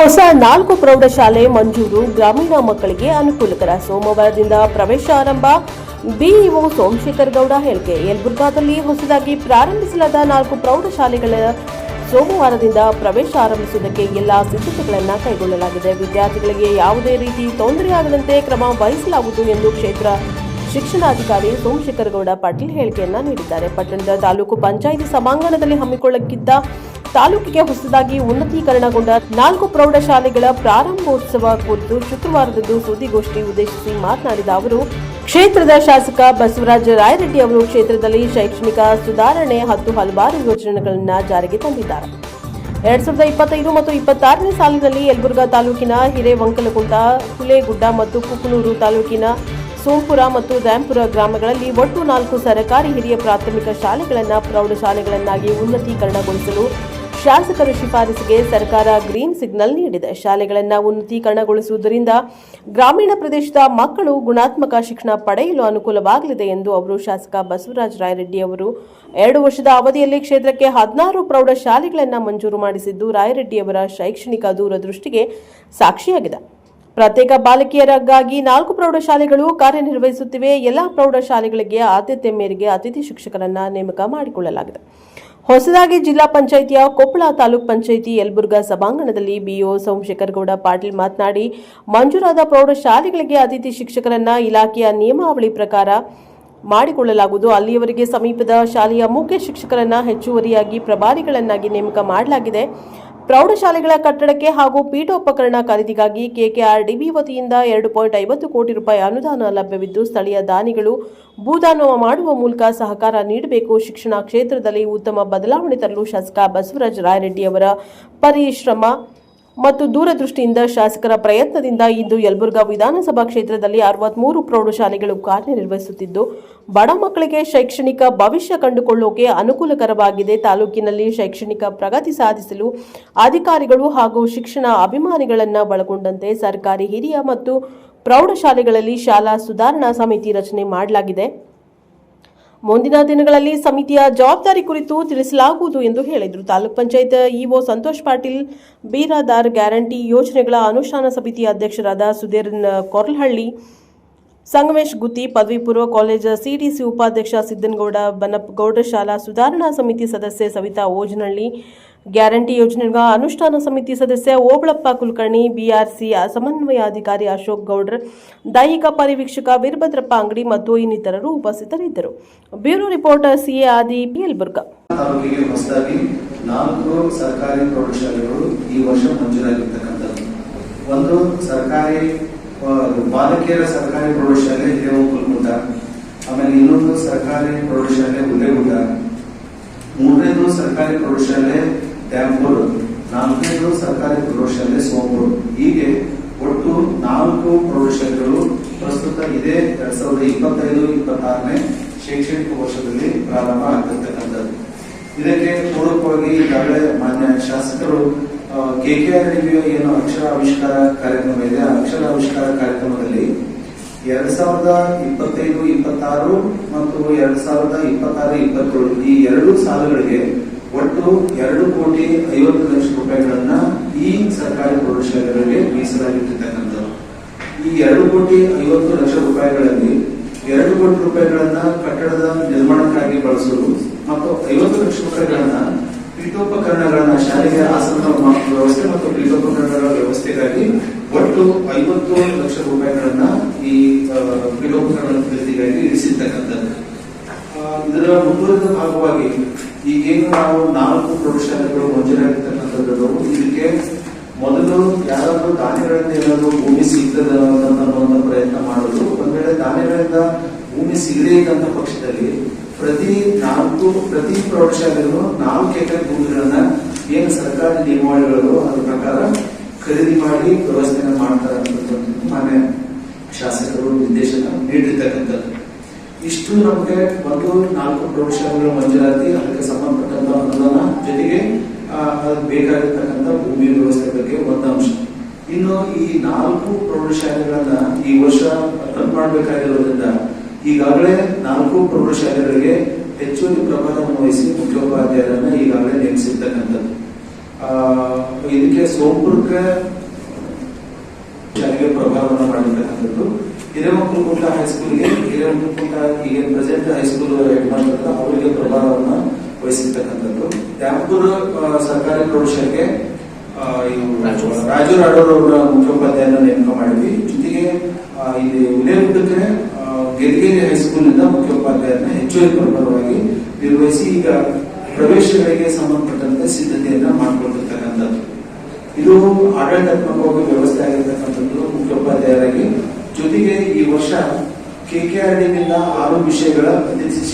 ಹೊಸ ನಾಲ್ಕು ಪ್ರೌಢಶಾಲೆ ಮಂಜೂರು ಗ್ರಾಮೀಣ ಮಕ್ಕಳಿಗೆ ಅನುಕೂಲಕರ ಸೋಮವಾರದಿಂದ ಪ್ರವೇಶ ಆರಂಭ. ಬಿಇಒ ಸೋಮಶೇಖರ್ ಗೌಡ ಹೇಳಿಕೆ, ಯಲಬುರ್ಗಾದಲ್ಲಿ ಹೊಸದಾಗಿ ಪ್ರಾರಂಭಿಸಲಾದ ನಾಲ್ಕು ಪ್ರೌಢಶಾಲೆಗಳ ಸೋಮವಾರದಿಂದ ಪ್ರವೇಶ ಆರಂಭಿಸುವುದಕ್ಕೆ ಎಲ್ಲ ಸಿದ್ಧತೆಗಳನ್ನು ಕೈಗೊಳ್ಳಲಾಗಿದೆ. ವಿದ್ಯಾರ್ಥಿಗಳಿಗೆ ಯಾವುದೇ ರೀತಿ ತೊಂದರೆಯಾಗದಂತೆ ಕ್ರಮ ವಹಿಸಲಾಗುವುದು ಎಂದು ಕ್ಷೇತ್ರ ಶಿಕ್ಷಣಾಧಿಕಾರಿ ಸೋಮಶೇಖರ್ ಗೌಡ ಪಾಟೀಲ್ ಹೇಳಿಕೆಯನ್ನ ನೀಡಿದ್ದಾರೆ. ಪಟ್ಟಣದ ತಾಲೂಕು ಪಂಚಾಯಿತಿ ಸಭಾಂಗಣದಲ್ಲಿ ಹಮ್ಮಿಕೊಳ್ಳಕ್ಕಿದ್ದ ತಾಲೂಕಿಗೆ ಹೊಸದಾಗಿ ಉನ್ನತೀಕರಣಗೊಂಡ ನಾಲ್ಕು ಪ್ರೌಢಶಾಲೆಗಳ ಪ್ರಾರಂಭೋತ್ಸವ ಕುರಿತು ಶುಕ್ರವಾರದಂದು ಸುದ್ದಿಗೋಷ್ಠಿ ಉದ್ದೇಶಿಸಿ ಮಾತನಾಡಿದ ಅವರು, ಕ್ಷೇತ್ರದ ಶಾಸಕ ಬಸವರಾಜ ರಾಯರೆಡ್ಡಿ ಅವರು ಕ್ಷೇತ್ರದಲ್ಲಿ ಶೈಕ್ಷಣಿಕ ಸುಧಾರಣೆ ಹತ್ತು ಹಲವಾರು ಯೋಜನೆಗಳನ್ನು ಜಾರಿಗೆ ತಂದಿದ್ದಾರೆ. ಎರಡ್ ಸಾವಿರದ ಇಪ್ಪತ್ತೈದು ಮತ್ತು ಇಪ್ಪತ್ತಾರನೇ ಸಾಲಿನಲ್ಲಿ ಯಲಬುರ್ಗಾ ತಾಲೂಕಿನ ಹಿರೇವಂಕಲಗುಂಟ ಹುಲೇಗುಡ್ಡ ಮತ್ತು ಕುಕನೂರು ತಾಲೂಕಿನ ಸೋಂಪುರ ಮತ್ತು ದ್ಯಾಂಪುರ ಗ್ರಾಮಗಳಲ್ಲಿ ಒಟ್ಟು ನಾಲ್ಕು ಸರ್ಕಾರಿ ಹಿರಿಯ ಪ್ರಾಥಮಿಕ ಶಾಲೆಗಳನ್ನು ಪ್ರೌಢಶಾಲೆಗಳನ್ನಾಗಿ ಉನ್ನತೀಕರಣಗೊಳಿಸಲು ಶಾಸಕರ ಶಿಫಾರಸಿಗೆ ಸರ್ಕಾರ ಗ್ರೀನ್ ಸಿಗ್ನಲ್ ನೀಡಿದೆ. ಶಾಲೆಗಳನ್ನು ಉನ್ನತೀಕರಣಗೊಳಿಸುವುದರಿಂದ ಗ್ರಾಮೀಣ ಪ್ರದೇಶದ ಮಕ್ಕಳು ಗುಣಾತ್ಮಕ ಶಿಕ್ಷಣ ಪಡೆಯಲು ಅನುಕೂಲವಾಗಲಿದೆ ಎಂದು ಅವರು ಶಾಸಕ ಬಸವರಾಜ ರಾಯರೆಡ್ಡಿ ಅವರು ಎರಡು ವರ್ಷದ ಅವಧಿಯಲ್ಲಿ ಕ್ಷೇತ್ರಕ್ಕೆ ಹದಿನಾರು ಪ್ರೌಢಶಾಲೆಗಳನ್ನು ಮಂಜೂರು ಮಾಡಿಸಿದ್ದು ರಾಯರೆಡ್ಡಿಯವರ ಶೈಕ್ಷಣಿಕ ದೂರದೃಷ್ಟಿಗೆ ಸಾಕ್ಷಿಯಾಗಿದೆ. ಪ್ರತ್ಯೇಕ ಬಾಲಕಿಯರಿಗಾಗಿ ನಾಲ್ಕು ಪ್ರೌಢಶಾಲೆಗಳು ಕಾರ್ಯನಿರ್ವಹಿಸುತ್ತಿವೆ. ಎಲ್ಲಾ ಪ್ರೌಢಶಾಲೆಗಳಿಗೆ ಆದ್ಯತೆ ಮೇರೆಗೆ ಅತಿಥಿ ಶಿಕ್ಷಕರನ್ನ ನೇಮಕ ಮಾಡಿಕೊಳ್ಳಲಾಗಿದೆ. ಹೊಸದಾಗಿ ಜಿಲ್ಲಾ ಪಂಚಾಯಿತಿಯ ಕೊಪ್ಪಳ ತಾಲೂಕ್ ಪಂಚಾಯಿತಿ ಯಲಬುರ್ಗಾ ಸಭಾಂಗಣದಲ್ಲಿ ಬಿಇಒ ಸೋಮಶೇಖರ್ ಗೌಡ ಪಾಟೀಲ್ ಮಾತನಾಡಿ, ಮಂಜೂರಾದ ಪ್ರೌಢಶಾಲೆಗಳಿಗೆ ಅತಿಥಿ ಶಿಕ್ಷಕರನ್ನ ಇಲಾಖೆಯ ನಿಯಮಾವಳಿ ಪ್ರಕಾರ ಮಾಡಿಕೊಳ್ಳಲಾಗುವುದು. ಅಲ್ಲಿಯವರೆಗೆ ಸಮೀಪದ ಶಾಲೆಯ ಮುಖ್ಯ ಶಿಕ್ಷಕರನ್ನ ಹೆಚ್ಚುವರಿಯಾಗಿ ಪ್ರಭಾರಿಗಳನ್ನಾಗಿ ನೇಮಕ ಮಾಡಲಾಗಿದೆ. ಪ್ರೌಢಶಾಲೆಗಳ ಕಟ್ಟಡಕ್ಕೆ ಹಾಗೂ ಪೀಠೋಪಕರಣ ಖರೀದಿಗಾಗಿ ಕೆಕೆಆರ್ಡಿಬಿ ವತಿಯಿಂದ ಎರಡು ಪಾಯಿಂಟ್ ಐವತ್ತು ಕೋಟಿ ರೂಪಾಯಿ ಅನುದಾನ ಲಭ್ಯವಿದ್ದು ಸ್ಥಳೀಯ ದಾನಿಗಳು ಭೂದಾನ ಮಾಡುವ ಮೂಲಕ ಸಹಕಾರ ನೀಡಬೇಕು. ಶಿಕ್ಷಣ ಕ್ಷೇತ್ರದಲ್ಲಿ ಉತ್ತಮ ಬದಲಾವಣೆ ತರಲು ಶಾಸಕ ಬಸವರಾಜ ರಾಯರೆಡ್ಡಿ ಅವರ ಪರಿಶ್ರಮ ಮತ್ತು ದೂರದೃಷ್ಟಿಯಿಂದ ಶಾಸಕರ ಪ್ರಯತ್ನದಿಂದ ಇಂದು ಯಲಬುರ್ಗಾ ವಿಧಾನಸಭಾ ಕ್ಷೇತ್ರದಲ್ಲಿ ಅರವತ್ಮೂರು ಪ್ರೌಢಶಾಲೆಗಳು ಕಾರ್ಯನಿರ್ವಹಿಸುತ್ತಿದ್ದು, ಬಡ ಮಕ್ಕಳಿಗೆ ಶೈಕ್ಷಣಿಕ ಭವಿಷ್ಯ ಕಂಡುಕೊಳ್ಳೋಕೆ ಅನುಕೂಲಕರವಾಗಿದೆ. ತಾಲೂಕಿನಲ್ಲಿ ಶೈಕ್ಷಣಿಕ ಪ್ರಗತಿ ಸಾಧಿಸಲು ಅಧಿಕಾರಿಗಳು ಹಾಗೂ ಶಿಕ್ಷಣ ಅಭಿಮಾನಿಗಳನ್ನು ಒಳಗೊಂಡಂತೆ ಸರ್ಕಾರಿ ಹಿರಿಯ ಮತ್ತು ಪ್ರೌಢಶಾಲೆಗಳಲ್ಲಿ ಶಾಲಾ ಸುಧಾರಣಾ ಸಮಿತಿ ರಚನೆ ಮಾಡಲಾಗಿದೆ. ಮುಂದಿನ ದಿನಗಳಲ್ಲಿ ಸಮಿತಿಯ ಜವಾಬ್ದಾರಿ ಕುರಿತು ತಿಳಿಸಲಾಗುವುದು ಎಂದು ಹೇಳಿದರು. ತಾಲೂಕ್ ಪಂಚಾಯತ್ ಇಒ ಸಂತೋಷ್ ಪಾಟೀಲ್, ಬೀರಾದಾರ್ ಗ್ಯಾರಂಟಿ ಯೋಜನೆಗಳ ಅನುಷ್ಠಾನ ಸಮಿತಿಯ ಅಧ್ಯಕ್ಷರಾದ ಸುಧೀರ್ ಕೊರಲಹಳ್ಳಿ ಸಂಗಮೇಶ್ ಗುತ್ತಿ, ಪದವಿ ಪೂರ್ವ ಕಾಲೇಜ್ ಸಿಟಿಸಿ ಉಪಾಧ್ಯಕ್ಷ ಸಿದ್ದನಗೌಡ ಬನ್ನಪ್ಪ ಶಾಲಾ ಸುಧಾರಣಾ ಸಮಿತಿ ಸದಸ್ಯೆ ಸವಿತಾ ಓಜನಹಳ್ಳಿ ಗ್ಯಾರಂಟಿ ಯೋಜನೆಗಳ ಅನುಷ್ಠಾನ ಸಮಿತಿ ಸದಸ್ಯ ಓಬಳಪ್ಪ ಕುಲಕರ್ಣಿ, ಬಿಆರ್ಸಿ ಸಮನ್ವಯಾಧಿಕಾರಿ ಅಶೋಕ್ ಗೌಡ್ರ, ದೈಹಿಕ ಪರಿವೀಕ್ಷಕ ವೀರಭದ್ರಪ್ಪ ಅಂಗಡಿ ಮತ್ತು ಇನ್ನಿತರರು ಉಪಸ್ಥಿತರಿದ್ದರು. ಬ್ಯೂರೋ ರಿಪೋರ್ಟರ್ ಸಿಎ ಆದಿ ಪಿಎಲ್ ತಾಲೂಕಿಗೆ ಹೊಸದಾಗಿ ನಾಲ್ಕು ಸರ್ಕಾರಿ ಪ್ರೌಢಶಾಲೆಗಳು ಈ ವರ್ಷ ಮಂಜೂರಾಗಿರ್ತಕ್ಕಂಥದ್ದು. ಒಂದು ಸರ್ಕಾರಿ ಬಾಲಕಿಯರ ಸರ್ಕಾರಿ ಪ್ರೌಢಶಾಲೆ ಹಿರೇವಂಕುಲಗುಡ್ಡ ಆಮೇಲೆ ಇನ್ನೊಂದು ಸರ್ಕಾರಿ ಪ್ರೌಢಶಾಲೆ ಉದಯಗುಡ ಮೂರನೇದು ಸರ್ಕಾರಿ ಪ್ರೌಢಶಾಲೆ ಡ್ಯಾಂಪೂರ್ ನಾಲ್ಕನೇದು ಸರ್ಕಾರಿ ಪ್ರೌಢಶಾಲೆ ಸೋಂಪುರ್ ಹೀಗೆ ಒಟ್ಟು ನಾಲ್ಕು ಪ್ರೌಢಶಾಲೆಗಳು ಪ್ರಸ್ತುತ ಇದೇ ಎರಡ್ ಸಾವಿರದ ಇಪ್ಪತ್ತೈದು, ಇಪ್ಪತ್ತಾರನೇ ಶೈಕ್ಷಣಿಕ ವರ್ಷದಲ್ಲಿ ಪ್ರಾರಂಭ ಆಗ್ತಿರ್ತಕ್ಕಂಥದ್ದು ಇದಕ್ಕೆ ಪೂರ್ವಕವಾಗಿ ಈಗಾಗಲೇ ಮಾನ್ಯ ಶಾಸಕರು ಕೆಕೆಆರ್ ಏನು ಅಕ್ಷರ ಆವಿಷ್ಕಾರ ಕಾರ್ಯಕ್ರಮ ಇದೆ. ಅಕ್ಷರ ಆವಿಷ್ಕಾರ ಕಾರ್ಯಕ್ರಮದಲ್ಲಿ ಎರಡ್ ಸಾವಿರದ ಇಪ್ಪತ್ತೈದು, ಇಪ್ಪತ್ತಾರು ಮತ್ತು ಎರಡ್ ಸಾವಿರದ ಇಪ್ಪತ್ತಾರು, ಇಪ್ಪತ್ತೇಳು ಈ ಎರಡು ಸಾಲುಗಳಿಗೆ ಒಟ್ಟು ಎರಡು ಕೋಟಿ ಐವತ್ತು ಲಕ್ಷ ರೂಪಾಯಿಗಳನ್ನ ಈ ಸರ್ಕಾರಿ ಪ್ರೌಢಶಾಲೆಗಳಿಗೆ ಮೀಸಲಾಗಿಟ್ಟಿರ್ತಕ್ಕಂಥದ್ದು ಈ ಎರಡು ಕೋಟಿ ಐವತ್ತು ಲಕ್ಷ ರೂಪಾಯಿಗಳಲ್ಲಿ ಎರಡು ಕೋಟಿ ರೂಪಾಯಿಗಳನ್ನ ಕಟ್ಟಡದ ನಿರ್ಮಾಣಕ್ಕಾಗಿ ಬಳಸಲು ಮತ್ತು ಐವತ್ತು ಲಕ್ಷ ರೂಪಾಯಿಗಳನ್ನ ಪೀಠೋಪಕರಣಗಳನ್ನ ಶಾಲೆಗೆ ಆಸನ ವ್ಯವಸ್ಥೆ ಮತ್ತು ಪೀಠೋಪಕರಣಗಳ ವ್ಯವಸ್ಥೆಗಾಗಿ ಒಟ್ಟು ಐವತ್ತು ಲಕ್ಷ ರೂಪಾಯಿಗಳನ್ನ ಈ ಪೀಠೋಪಕರಣ ಖರೀದಿಗಾಗಿ ಇರಿಸಿರ್ತಕ್ಕಂಥದ್ದು. ಇದರ ಮುಂದುವರೆದ ಭಾಗವಾಗಿ ಈಗೇನು ನಾವು ನಾಲ್ಕು ಪ್ರೌಢಶಾಲೆಗಳು ಮಂಜೂರಾಗಿರ್ತಕ್ಕಂಥದ್ದು ಇದಕ್ಕೆ ಮೊದಲು ಯಾರಾದ್ರೂ ದಾನಿಗಳಿಂದ ಏನಾದರೂ ಭೂಮಿ ಸಿಗ್ತದ ಅನ್ನೋದನ್ನ ಪ್ರಯತ್ನ ಮಾಡೋದು. ಒಂದ್ ವೇಳೆ ದಾನಿಗಳಿಂದ ಭೂಮಿ ಸಿಗದೇ ಇದ್ದಂತ ಪಕ್ಷದಲ್ಲಿ ಪ್ರತಿ ನಾಲ್ಕು ಪ್ರತಿ ಪ್ರೌಢಶಾಲೆಗಳು ನಾಲ್ಕು ಎಕರೆ ಭೂಮಿಗಳನ್ನ ಏನು ಸರ್ಕಾರಿ ನಿಯಮಾವಳಿಗಳು ಅದ್ರ ಪ್ರಕಾರ ಖರೀದಿ ಮಾಡಿ ವ್ಯವಸ್ಥೆ ಮಾಡ್ತಾರೆ ಅಂತಕ್ಕಂಥದ್ದು ಮಾನ್ಯ ಶಾಸಕರು ನಿರ್ದೇಶನ ನೀಡಿರ್ತಕ್ಕಂಥದ್ದು. ಇಷ್ಟು ನಮಗೆ ಒಂದು ನಾಲ್ಕು ಪ್ರೌಢಶಾಲೆಗಳ ಮಂಜೂರಾತಿ, ಅದಕ್ಕೆ ಸಂಬಂಧಪಟ್ಟಂತ ಅನುದಾನ ಜೊತೆಗೆ ಬೇಕಾಗಿರ್ತಕ್ಕಂಥ ಭೂಮಿ ವ್ಯವಸ್ಥೆ ಬಗ್ಗೆ ಒಂದು ಅಂಶ. ಇನ್ನು ಈ ನಾಲ್ಕು ಪ್ರೌಢಶಾಲೆಗಳನ್ನ ಈ ವರ್ಷ ರನ್ ಮಾಡಬೇಕಾಗಿರೋದ್ರಿಂದ ಈಗಾಗಲೇ ನಾಲ್ಕು ಪ್ರೌಢಶಾಲೆಗಳಿಗೆ ಹೆಚ್ಚುವರಿ ಪ್ರಭಾರವನ್ನು ವಹಿಸಿ ಮುಖ್ಯೋಪಾಧ್ಯಾಯರನ್ನ ಈಗಾಗಲೇ ನೇಮಿಸಿರ್ತಕ್ಕಂಥದ್ದು. ಇದಕ್ಕೆ ಸೋಂಪುರಕ್ಕೆ ಶಾಲೆಗೆ ಪ್ರಭಾವವನ್ನು ಮಾಡಿರ್ತಕ್ಕಂಥದ್ದು. ಹಿರೇಮಕ್ಕಳಗುಂಟ ಹೈಸ್ಕೂಲ್ಗೆ ಹಿರೇಮಕ್ಕಳಗುಂಟ ಈಗ ಪ್ರೆಸೆಂಟ್ ಹೈಸ್ಕೂಲ್ ಹೆಡ್ ಮಾಸ್ಟರ್ ಅವರಿಗೆ ಪ್ರಭಾವವನ್ನ ವಹಿಸಿರ್ತಕ್ಕಂಥದ್ದು. ದ್ಯಾಮಪುರ ಸರ್ಕಾರಿ ಪ್ರೌಢಶಾಲೆಗೆ ರಾಜು ರಾಡೋರ್ ಅವರ ಮುಖ್ಯೋಪಾಧ್ಯಾಯನ ನೇಮಕ ಗೆಲ್ಗೇರಿ ಮುಖ್ಯೋಪಾಧ್ಯಾಯರನ್ನ ಹೆಚ್ಚುವರಿ ಪರವಾಗಿ ನಿರ್ವಹಿಸಿ ಈಗ ಪ್ರವೇಶಗಳಿಗೆ ಸಂಬಂಧಪಟ್ಟಂತೆ ಸಿದ್ಧತೆಯನ್ನ ಮಾಡಿಕೊಂಡಿರ್ತಕ್ಕಂಥದ್ದು. ಇದು ಆಡಳಿತಾತ್ಮಕವಾಗಿ ವ್ಯವಸ್ಥೆ ಆಗಿರ್ತಕ್ಕಂಥದ್ದು ಮುಖ್ಯೋಪಾಧ್ಯಾಯರಾಗಿ. ಜೊತೆಗೆ ಈ ವರ್ಷ ಕೆಕೆಆರ್ಡಿನಿಂದ ಆರು ವಿಷಯಗಳ ಅತಿಥಿ